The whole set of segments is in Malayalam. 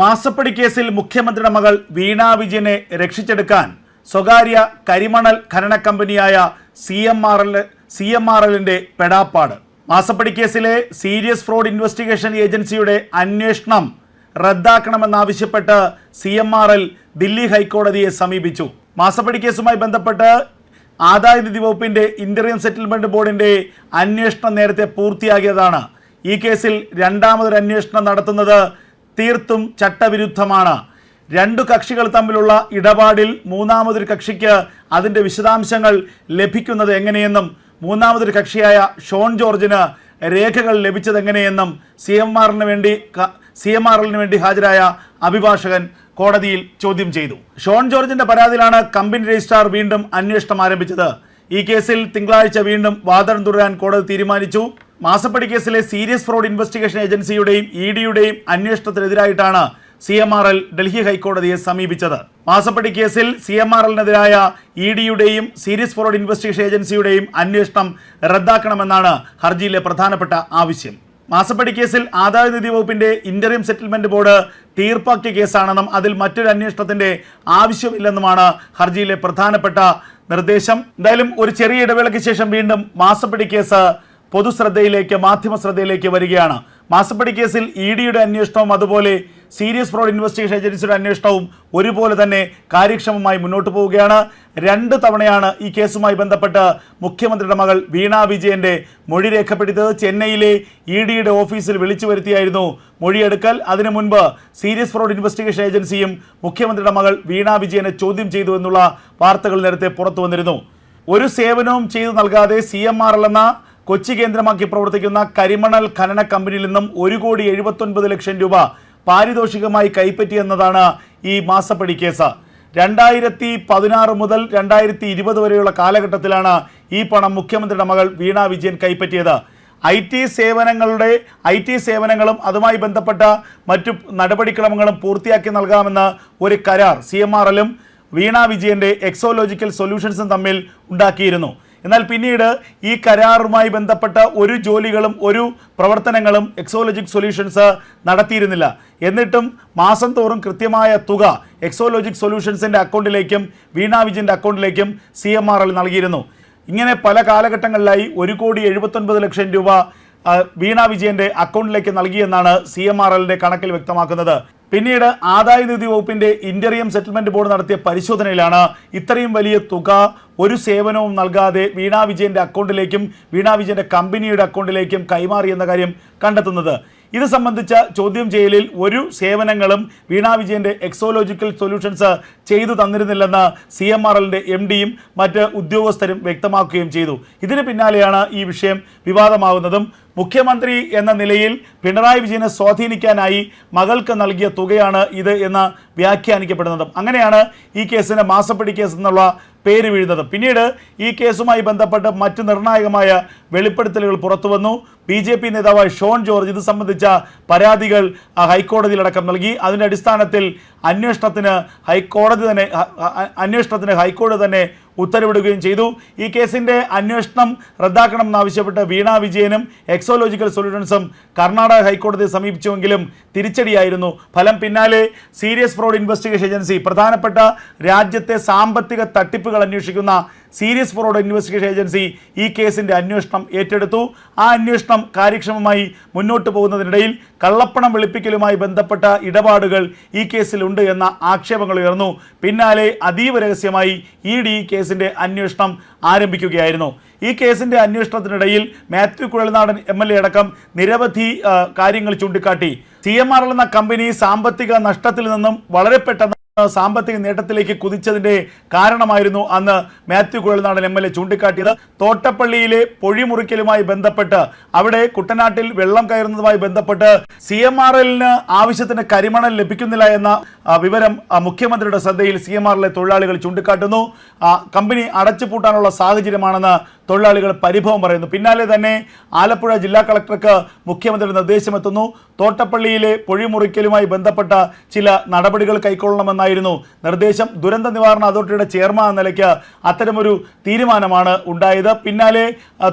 മാസപ്പടി കേസിൽ മുഖ്യമന്ത്രിയുടെ മകൾ വീണ വിജയനെ രക്ഷിച്ചെടുക്കാൻ സ്വകാര്യ കരിമണൽ ഖനന കമ്പനിയായ C M R L C M R എല്ലിന്റെ പെടാപ്പാട്. മാസപ്പടി കേസിലെ സീരിയസ് ഫ്രോഡ് ഇൻവെസ്റ്റിഗേഷൻ ഏജൻസിയുടെ അന്വേഷണം റദ്ദാക്കണമെന്നാവശ്യപ്പെട്ട് C M R L Delhi ഹൈക്കോടതിയെ സമീപിച്ചു. മാസപ്പടി കേസുമായി ബന്ധപ്പെട്ട് ആദായ നിധി വകുപ്പിന്റെ ഇന്ററിയം സെറ്റിൽമെന്റ് ബോർഡിന്റെ അന്വേഷണം നേരത്തെ പൂർത്തിയാക്കിയതാണ്. ഈ കേസിൽ രണ്ടാമതൊരു അന്വേഷണം നടത്തുന്നത് തീർത്തും ചട്ടവിരുദ്ധമാണ്. രണ്ടു കക്ഷികൾ തമ്മിലുള്ള ഇടപാടിൽ മൂന്നാമതൊരു കക്ഷിക്ക് അതിന്റെ വിശദാംശങ്ങൾ ലഭിക്കുന്നത് എങ്ങനെയെന്നും മൂന്നാമതൊരു കക്ഷിയായ ഷോൺ ജോർജിന് രേഖകൾ ലഭിച്ചത് എങ്ങനെയെന്നും സി എം ആറിന് വേണ്ടി സി എം ആറിന് വേണ്ടി ഹാജരായ അഭിഭാഷകൻ കോടതിയിൽ ചോദ്യം ചെയ്തു. ഷോൺ ജോർജിന്റെ പരാതിയിലാണ് കമ്പനി രജിസ്ട്രാർ വീണ്ടും അന്വേഷണം ആരംഭിച്ചത്. ഈ കേസിൽ തിങ്കളാഴ്ച വീണ്ടും വാദം തുടരാൻ കോടതി തീരുമാനിച്ചു. മാസപ്പടി കേസിലെ സീരിയസ് ഫ്രോഡ് ഇൻവെസ്റ്റിഗേഷൻ ഏജൻസിയുടെയും ഇ ഡിയുടെയും അന്വേഷണത്തിനെതിരായിട്ടാണ് C M R L Delhi ഹൈക്കോടതിയെ സമീപിച്ചത്. മാസപ്പടി കേസിൽ സി എം ആർ എല്ലിനെതിരായ ഇ ഡിയുടെയും സീരിയസ് ഫ്രോഡ് ഇൻവെസ്റ്റിഗേഷൻ ഏജൻസിയുടെയും അന്വേഷണം റദ്ദാക്കണമെന്നാണ് ഹർജിയിലെ പ്രധാനപ്പെട്ട ആവശ്യം. മാസപ്പടി കേസിൽ ആദായ നിധി വകുപ്പിന്റെ ഇന്ററിം സെറ്റിൽമെന്റ് ബോർഡ് തീർപ്പാക്കിയ കേസാണെന്നും അതിൽ മറ്റൊരു അന്വേഷണത്തിന്റെ ആവശ്യമില്ലെന്നുമാണ് ഹർജിയിലെ പ്രധാനപ്പെട്ട നിർദ്ദേശം. എന്തായാലും ഒരു ചെറിയ ഇടവേളയ്ക്ക് ശേഷം വീണ്ടും മാസപ്പടി കേസ് പൊതുശ്രദ്ധയിലേക്ക് മാധ്യമ ശ്രദ്ധയിലേക്ക് വരികയാണ്. മാസപ്പടി കേസിൽ ഇ ഡിയുടെ അന്വേഷണവും അതുപോലെ സീരിയസ് ഫ്രോഡ് ഇൻവെസ്റ്റിഗേഷൻ ഏജൻസിയുടെ അന്വേഷണവും ഒരുപോലെ തന്നെ കാര്യക്ഷമമായി മുന്നോട്ട് പോവുകയാണ്. രണ്ട് തവണയാണ് ഈ കേസുമായി ബന്ധപ്പെട്ട് മുഖ്യമന്ത്രിയുടെ മകൾ വീണ വിജയന്റെ മൊഴി രേഖപ്പെടുത്തിയത്. ചെന്നൈയിലെ ഇ ഡിയുടെ ഓഫീസിൽ വിളിച്ചു വരുത്തിയായിരുന്നു മൊഴിയെടുക്കൽ. അതിനു മുൻപ് സീരിയസ് ഫ്രോഡ് ഇൻവെസ്റ്റിഗേഷൻ ഏജൻസിയും മുഖ്യമന്ത്രിയുടെ മകൾ വീണ വിജയനെ ചോദ്യം ചെയ്തു എന്നുള്ള വാർത്തകൾ നേരത്തെ പുറത്തു വന്നിരുന്നു. ഒരു സേവനവും ചെയ്തു നൽകാതെ സി എം ആർ എൽ എന്ന കൊച്ചി കേന്ദ്രമാക്കി പ്രവർത്തിക്കുന്ന കരിമണൽ ഖനന കമ്പനിയിൽ നിന്നും ഒരു കോടി എഴുപത്തൊൻപത് ലക്ഷം രൂപ പാരിതോഷികമായി കൈപ്പറ്റിയെന്നതാണ് ഈ മാസപ്പടി കേസ്. രണ്ടായിരത്തി പതിനാറ് മുതൽ രണ്ടായിരത്തി ഇരുപത് വരെയുള്ള കാലഘട്ടത്തിലാണ് ഈ പണം മുഖ്യമന്ത്രിയുടെ മകൾ വീണ വിജയൻ കൈപ്പറ്റിയത്. ഐ ടി സേവനങ്ങളുടെ ഐ ടി സേവനങ്ങളും അതുമായി ബന്ധപ്പെട്ട മറ്റു നടപടിക്രമങ്ങളും പൂർത്തിയാക്കി നൽകാമെന്ന് ഒരു കരാർ സി എം ആർ എല്ലും വീണ വിജയന്റെ എക്സോലോജിക്കൽ സൊല്യൂഷൻസും തമ്മിൽ ഉണ്ടാക്കിയിരുന്നു. എന്നാൽ പിന്നീട് ഈ കരാറുമായി ബന്ധപ്പെട്ട ഒരു ജോലികളും ഒരു പ്രവർത്തനങ്ങളും എക്സോളജിക് സൊല്യൂഷൻസ് നടത്തിയിരുന്നില്ല. എന്നിട്ടും മാസം തോറും കൃത്യമായ തുക എക്സോളജിക് സൊല്യൂഷൻസിന്റെ അക്കൗണ്ടിലേക്കും വീണ വിജയന്റെ അക്കൗണ്ടിലേക്കും സി എം ആർ എൽ നൽകിയിരുന്നു. ഇങ്ങനെ പല കാലഘട്ടങ്ങളിലായി ഒരു കോടി എഴുപത്തൊൻപത് ലക്ഷം രൂപ വീണ വിജയന്റെ അക്കൗണ്ടിലേക്ക് നൽകിയെന്നാണ് സി എം ആർ കണക്കിൽ വ്യക്തമാക്കുന്നത്. പിന്നീട് ആദായ നികുതി വകുപ്പിന്റെ ഇന്ററിയം സെറ്റിൽമെന്റ് ബോർഡ് നടത്തിയ പരിശോധനയിലാണ് ഇത്രയും വലിയ തുക ഒരു സേവനവും നൽകാതെ വീണ വിജയന്റെ അക്കൗണ്ടിലേക്കും വീണ വിജയന്റെ കമ്പനിയുടെ അക്കൗണ്ടിലേക്കും കൈമാറിയെന്ന കാര്യം കണ്ടെത്തുന്നത്. ഇത് സംബന്ധിച്ച ചോദ്യം ചെയ്യലിൽ ഒരു സേവനങ്ങളും വീണ വിജയന്റെ എക്സോലോജിക്കൽ സൊല്യൂഷൻസ് ചെയ്തു തന്നിരുന്നില്ലെന്ന് സി എം ആർ എല്ലിന്റെ എം ഡിയും മറ്റ് ഉദ്യോഗസ്ഥരും വ്യക്തമാക്കുകയും ചെയ്തു. ഇതിന് പിന്നാലെയാണ് ഈ വിഷയം വിവാദമാകുന്നതും. മുഖ്യമന്ത്രി എന്ന നിലയിൽ പിണറായി വിജയനെ സ്വാധീനിക്കാനായി മകൾക്ക് നൽകിയ തുകയാണ് ഇത് എന്ന് വ്യാഖ്യാനിക്കപ്പെടുന്നതും. അങ്ങനെയാണ് ഈ കേസിന് മാസപ്പടി കേസ് എന്നുള്ള പേര് വീഴുന്നത്. പിന്നീട് ഈ കേസുമായി ബന്ധപ്പെട്ട് മറ്റ് നിർണായകമായ വെളിപ്പെടുത്തലുകൾ പുറത്തു വന്നു. ബി ജെ പി നേതാവ് ഷോൺ ജോർജ് ഇത് സംബന്ധിച്ച പരാതികൾ ഹൈക്കോടതിയിലടക്കം നൽകി. അതിന്റെ അടിസ്ഥാനത്തിൽ അന്വേഷണത്തിന് ഹൈക്കോടതി തന്നെ അന്വേഷണത്തിന് ഹൈക്കോടതി തന്നെ ഉത്തരവിടുകയും ചെയ്തു. ഈ കേസിന്റെ അന്വേഷണം റദ്ദാക്കണം എന്നാവശ്യപ്പെട്ട് വീണ വിജയനും എക്സോലോജിക്കൽ സൊല്യൂഷൻസും കർണാടക ഹൈക്കോടതിയെ സമീപിച്ചുവെങ്കിലും തിരിച്ചടിയായിരുന്നു. ഫലം പിന്നാലെ സീരിയസ് ഫ്രോഡ് ഇൻവെസ്റ്റിഗേഷൻ ഏജൻസി പ്രധാനപ്പെട്ട രാജ്യത്തെ സാമ്പത്തിക തട്ടിപ്പുകൾ അന്വേഷിക്കുന്ന സീരിയസ് ഫ്രോഡ് ഇൻവെസ്റ്റിഗേഷൻ ഏജൻസി ഈ കേസിന്റെ അന്വേഷണം ഏറ്റെടുത്തു. ആ അന്വേഷണം കാര്യക്ഷമമായി മുന്നോട്ട് പോകുന്നതിനിടയിൽ കള്ളപ്പണം വെളുപ്പിക്കലുമായി ബന്ധപ്പെട്ട ഇടപാടുകൾ ഈ കേസിലുണ്ട് എന്ന ആക്ഷേപങ്ങൾ ഉയർന്നു. പിന്നാലെ അതീവ രഹസ്യമായി ഇ ഡി കേസിന്റെ അന്വേഷണം ആരംഭിക്കുകയായിരുന്നു. ഈ കേസിന്റെ അന്വേഷണത്തിനിടയിൽ Mathew Kuzhalnadan M L A അടക്കം നിരവധി കാര്യങ്ങൾ ചൂണ്ടിക്കാട്ടി. സി എം ആർ എന്ന കമ്പനി സാമ്പത്തിക നഷ്ടത്തിൽ നിന്നും വളരെ പെട്ടെന്ന് സാമ്പത്തിക നേട്ടത്തിലേക്ക് കുതിച്ചതിന്റെ കാരണമായിരുന്നു അന്ന് Mathew Kuzhalnadan M L A ചൂണ്ടിക്കാട്ടിയത്. തോട്ടപ്പള്ളിയിലെ പൊഴിമുറിക്കലുമായി ബന്ധപ്പെട്ട് അവിടെ കുട്ടനാട്ടിൽ വെള്ളം കയറുന്നതുമായി ബന്ധപ്പെട്ട് സി എം ആർ എല്ലിന് ആവശ്യത്തിന് കരിമണൽ ലഭിക്കുന്നില്ല എന്ന വിവരം മുഖ്യമന്ത്രിയുടെ ശ്രദ്ധയിൽ സി എം തൊഴിലാളികൾ ചൂണ്ടിക്കാട്ടുന്നു. കമ്പനി അടച്ചുപൂട്ടാനുള്ള സാഹചര്യമാണെന്ന് തൊഴിലാളികൾ പരിഭവം പറയുന്നു. പിന്നാലെ തന്നെ ആലപ്പുഴ ജില്ലാ കളക്ടർക്ക് മുഖ്യമന്ത്രിയുടെ നിർദ്ദേശമെത്തുന്നു. തോട്ടപ്പള്ളിയിലെ പൊഴിമുറിക്കലുമായി ബന്ധപ്പെട്ട ചില നടപടികൾ കൈക്കൊള്ളണമെന്നായിരുന്നു നിർദ്ദേശം. ദുരന്ത നിവാരണ അതോറിറ്റിയുടെ ചെയർമാൻ എന്ന നിലയ്ക്ക് അത്തരമൊരു തീരുമാനമാണ് ഉണ്ടായത്. പിന്നാലെ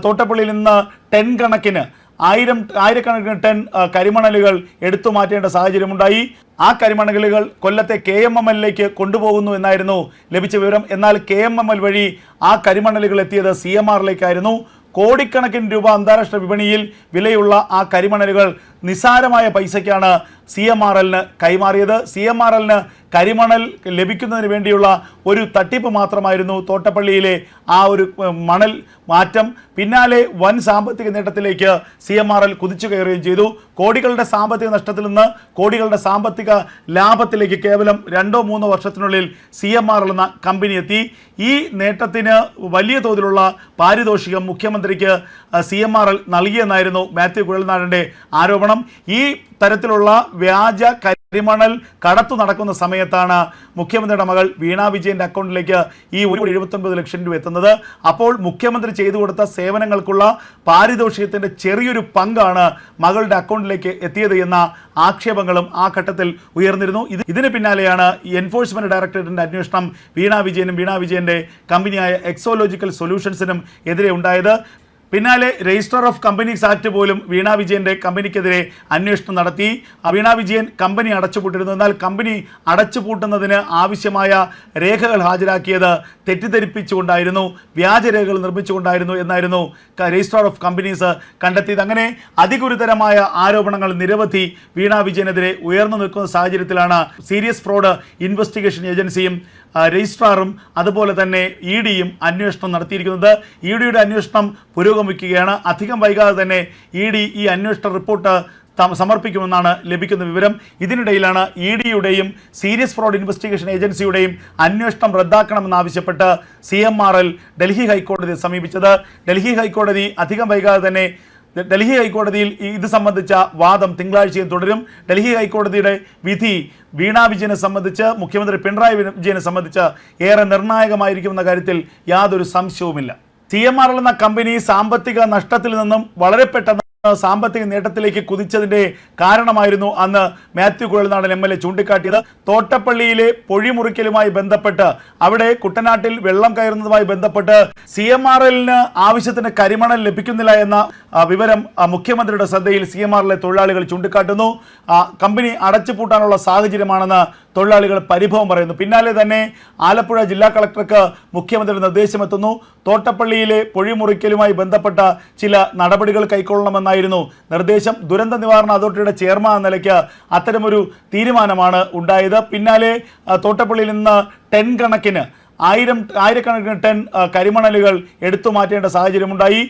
തോട്ടപ്പള്ളിയിൽ നിന്ന് ടെൻ കണക്കിന് ആയിരം ആയിരക്കണക്കിന് ടെൻ കരിമണലുകൾ എടുത്തു മാറ്റേണ്ട സാഹചര്യമുണ്ടായി. ആ കരിമണലുകൾ കൊല്ലത്തെ കെ എം എം എല്ലിലേക്ക് കൊണ്ടുപോകുന്നു എന്നായിരുന്നു ലഭിച്ച വിവരം. എന്നാൽ കെ എം എം എൽ വഴി ആ കരിമണലുകൾ എത്തിയത് സി എം ആറിലേക്കായിരുന്നു. കോടിക്കണക്കിന് രൂപ അന്താരാഷ്ട്ര വിപണിയിൽ വിലയുള്ള ആ കരിമണലുകൾ നിസാരമായ പൈസയ്ക്കാണ് സി എം ആർ എല്ലിന് കൈമാറിയത്. സി എം ആർ എല്ലിന് കരിമണൽ ലഭിക്കുന്നതിന് വേണ്ടിയുള്ള ഒരു തട്ടിപ്പ് മാത്രമായിരുന്നു തോട്ടപ്പള്ളിയിലെ ആ ഒരു മണൽ മാറ്റം. പിന്നാലെ വൻ സാമ്പത്തിക നേട്ടത്തിലേക്ക് സി എം ആർ എൽ കുതിച്ചു കയറുകയും ചെയ്തു. കോടികളുടെ സാമ്പത്തിക നഷ്ടത്തിൽ നിന്ന് കോടികളുടെ സാമ്പത്തിക ലാഭത്തിലേക്ക് കേവലം രണ്ടോ മൂന്നോ വർഷത്തിനുള്ളിൽ സി എം ആർ എൽ എന്ന കമ്പനി എത്തി. ഈ നേട്ടത്തിന് വലിയ തോതിലുള്ള പാരിതോഷികം മുഖ്യമന്ത്രിക്ക് സി എം ആർ എൽ നൽകിയെന്നായിരുന്നു മാത്യു കുഴൽനാടന്റെ ആരോപണം. ഈ തരത്തിലുള്ള വ്യാജ കരിമണൽ കടത്തു നടക്കുന്ന സമയത്താണ് മുഖ്യമന്ത്രിയുടെ മകൾ വീണ വിജയന്റെ അക്കൗണ്ടിലേക്ക് ഈ ഒരു എഴുപത്തൊൻപത് ലക്ഷം രൂപ എത്തുന്നത്. അപ്പോൾ മുഖ്യമന്ത്രി ചെയ്തു കൊടുത്ത സേവനങ്ങൾക്കുള്ള പാരിതോഷികത്തിന്റെ ചെറിയൊരു പങ്കാണ് മകളുടെ അക്കൗണ്ടിലേക്ക് എത്തിയത് എന്ന ആക്ഷേപങ്ങളും ആ ഘട്ടത്തിൽ ഉയർന്നിരുന്നു. ഇത് ഇതിന് പിന്നാലെയാണ് എൻഫോഴ്സ്മെന്റ് ഡയറക്ടറേറ്റിന്റെ അന്വേഷണം വീണ വിജയനും വീണ വിജയന്റെ കമ്പനിയായ എക്സോലോജിക്കൽ സൊല്യൂഷൻസിനും എതിരെ ഉണ്ടായത്. പിന്നാലെ രജിസ്റ്റർ ഓഫ് കമ്പനീസ് ആക്ട് പോലും വീണ വിജയന്റെ കമ്പനിക്കെതിരെ അന്വേഷണം നടത്തി. വീണ വിജയൻ കമ്പനി അടച്ചുപൂട്ടിരുന്നു. എന്നാൽ കമ്പനി അടച്ചുപൂട്ടുന്നതിന് ആവശ്യമായ രേഖകൾ ഹാജരാക്കിയത് തെറ്റിദ്ധരിപ്പിച്ചുകൊണ്ടായിരുന്നു വ്യാജരേഖകൾ നിർമ്മിച്ചുകൊണ്ടായിരുന്നു എന്നായിരുന്നു രജിസ്ട്രാർ ഓഫ് കമ്പനീസ് കണ്ടെത്തിയത്. അങ്ങനെ അതിഗുരുതരമായ ആരോപണങ്ങൾ നിരവധി വീണ വിജയനെതിരെ ഉയർന്നു നിൽക്കുന്ന സാഹചര്യത്തിലാണ് സീരിയസ് ഫ്രോഡ് ഇൻവെസ്റ്റിഗേഷൻ ഏജൻസിയും രജിസ്ട്രാറും അതുപോലെ തന്നെ ഇ ഡിയും അന്വേഷണം നടത്തിയിരിക്കുന്നത്. ഇ ഡിയുടെ അന്വേഷണം പുരോഗമിക്കുകയാണ്. അധികം വൈകാതെ തന്നെ ഇ ഡി ഈ അന്വേഷണ റിപ്പോർട്ട് സമർപ്പിക്കുമെന്നാണ് ലഭിക്കുന്ന വിവരം. ഇതിനിടയിലാണ് ഇ ഡിയുടെയും സീരിയസ് ഫ്രോഡ് ഇൻവെസ്റ്റിഗേഷൻ ഏജൻസിയുടെയും അന്വേഷണം റദ്ദാക്കണമെന്നാവശ്യപ്പെട്ട് C M R L Delhi ഹൈക്കോടതിയെ സമീപിച്ചത്. ഡൽഹി ഹൈക്കോടതി അധികം വൈകാതെ തന്നെ ഡൽഹി ഹൈക്കോടതിയിൽ ഇത് സംബന്ധിച്ച വാദം തിങ്കളാഴ്ചയും തുടരും. ഡൽഹി ഹൈക്കോടതിയുടെ വിധി വീണ വിജയനെ സംബന്ധിച്ച് മുഖ്യമന്ത്രി പിണറായി വിജയനെ സംബന്ധിച്ച് ഏറെ നിർണായകമായിരിക്കുമെന്ന കാര്യത്തിൽ യാതൊരു സംശയവുമില്ല. സി എം ആർ എന്ന കമ്പനി സാമ്പത്തിക നഷ്ടത്തിൽ നിന്നും വളരെ പെട്ടെന്ന് സാമ്പത്തിക നേട്ടത്തിലേക്ക് കുതിച്ചതിന്റെ കാരണമായിരുന്നു അന്ന് Mathew Kuzhalnadan M L A ചൂണ്ടിക്കാട്ടിയത്. തോട്ടപ്പള്ളിയിലെ പൊഴിമുറിക്കലുമായി ബന്ധപ്പെട്ട് അവിടെ കുട്ടനാട്ടിൽ വെള്ളം കയറുന്നതുമായി ബന്ധപ്പെട്ട് സി എം ആർ എല്ലിന് ആവശ്യത്തിന് കരിമണൽ ലഭിക്കുന്നില്ല എന്ന വിവരം മുഖ്യമന്ത്രിയുടെ ശ്രദ്ധയിൽ സി എം എല്ലിലെ തൊഴിലാളികൾ ചൂണ്ടിക്കാട്ടുന്നു. കമ്പനി അടച്ചുപൂട്ടാനുള്ള സാഹചര്യമാണെന്ന് തൊഴിലാളികൾ പരിഭവം പറയുന്നു. പിന്നാലെ തന്നെ ആലപ്പുഴ ജില്ലാ കളക്ടർക്ക് മുഖ്യമന്ത്രിയുടെ നിർദ്ദേശമെത്തുന്നു. തോട്ടപ്പള്ളിയിലെ പൊഴിമുറിക്കലുമായി ബന്ധപ്പെട്ട ചില നടപടികൾ കൈക്കൊള്ളണമെന്നായിരുന്നു നിർദ്ദേശം ദുരന്ത നിവാരണ അതോറിറ്റിയുടെ ചെയർമാൻ എന്ന നിലയ്ക്ക് അത്തരമൊരു തീരുമാനമാണ് ഉണ്ടായത്. പിന്നാലെ തോട്ടപ്പള്ളിയിൽ നിന്ന് ടെൻ കണക്കിന് ആയിരം ആയിരക്കണക്കിന് ടെൻ കരിമണലുകൾ എടുത്തു മാറ്റേണ്ട സാഹചര്യമുണ്ടായി.